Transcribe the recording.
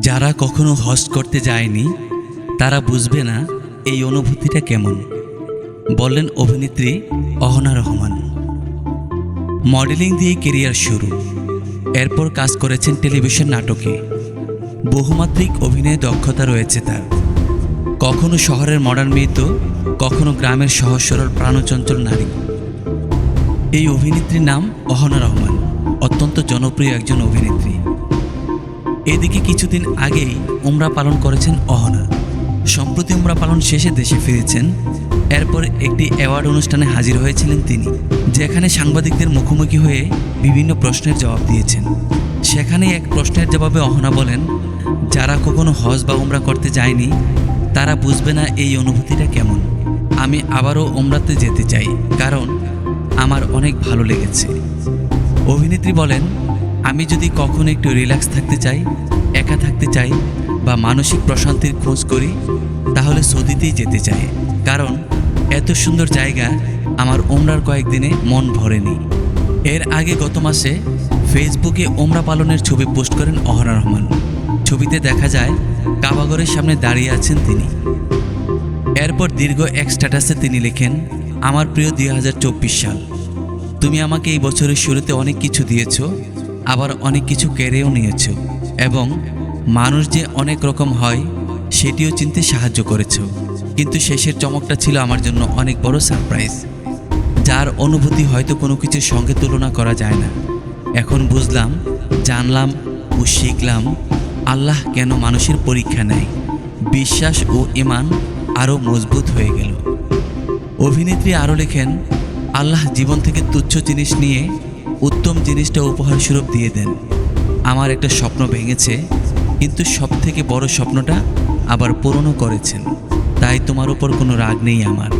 যারা কখনো হজ করতে যায়নি, তারা বুঝবে না এই অনুভূতিটা কেমন। বললেন অভিনেত্রী অহনা রহমান। মডেলিং দিয়ে কেরিয়ার শুরু। এরপর কাজ করেছেন টেলিভিশন নাটকে। বহুমাত্রিক অভিনয়ে দক্ষতা রয়েছে তার। কখনো শহরের মডার্ন মেয়ে তো, কখনো গ্রামের সহজ সরল প্রাণচঞ্চল নারী। এই অভিনেত্রীর নাম অহনা রহমান, অত্যন্ত জনপ্রিয় একজন অভিনেত্রী। এদিকে কিছুদিন আগেই উমরা পালন করেছেন অহনা। সম্প্রতি উমরা পালন শেষে দেশে ফিরেছেন, এরপর একটি অ্যাওয়ার্ড অনুষ্ঠানে হাজির হয়েছিলেন তিনি, যেখানে সাংবাদিকদের মুখোমুখি হয়ে বিভিন্ন প্রশ্নের জবাব দিয়েছেন। সেখানে এক প্রশ্নের জবাবে অহনা বলেন, যারা কখনো হজ বা উমরা করতে যায়নি, তারা বুঝবে না এই অনুভূতিটা কেমন। আমি আবারও উমরাতে যেতে চাই, কারণ আমার অনেক ভালো লেগেছে। অভিনেত্রী বলেন আমি যদি কখনো একটু রিল্যাক্স থাকতে চাই, একা থাকতে চাই বা মানসিক প্রশান্তির খোঁজ করি, তাহলে সৌদিতেই যেতে চাই। কারণ এত সুন্দর জায়গা আমার ওমরার কয়েকদিনে মন ভরেনি। এর আগে গত মাসে ফেসবুকে ওমরা পালনের ছবি পোস্ট করেন অহনা রহমান। ছবিতে দেখা যায়, কাবাগরের সামনে দাঁড়িয়ে আছেন তিনি। এরপর দীর্ঘ এক স্ট্যাটাসে তিনি লেখেন, আমার প্রিয় দুই হাজার চব্বিশ সাল। তুমি আমাকে এই বছরের শুরুতে অনেক কিছু দিয়েছ আবার অনেক কিছু কেড়েও নিয়েছ এবং মানুষ যে অনেক রকম হয়, সেটিও চিনতে সাহায্য করেছ। কিন্তু শেষের চমকটা ছিল আমার জন্য অনেক বড় সারপ্রাইজ যার অনুভূতি হয়তো কোনো কিছুর সঙ্গে তুলনা করা যায় না। এখন বুঝলাম, জানলাম ও শিখলাম আল্লাহ কেন মানুষের পরীক্ষা নেয়। বিশ্বাস ও ইমান আরও মজবুত হয়ে গেল। অভিনেত্রী আরও লেখেন, আল্লাহ জীবন থেকে তুচ্ছ জিনিস নিয়ে উত্তম জিনিসটা উপহার স্বরূপ দিয়ে দেন। আমার একটা স্বপ্ন ভেঙেছে, কিন্তু সব থেকে বড় স্বপ্নটা আবার পূরণও করেছেন। তাই তোমার উপর কোনো রাগ নেই আমার।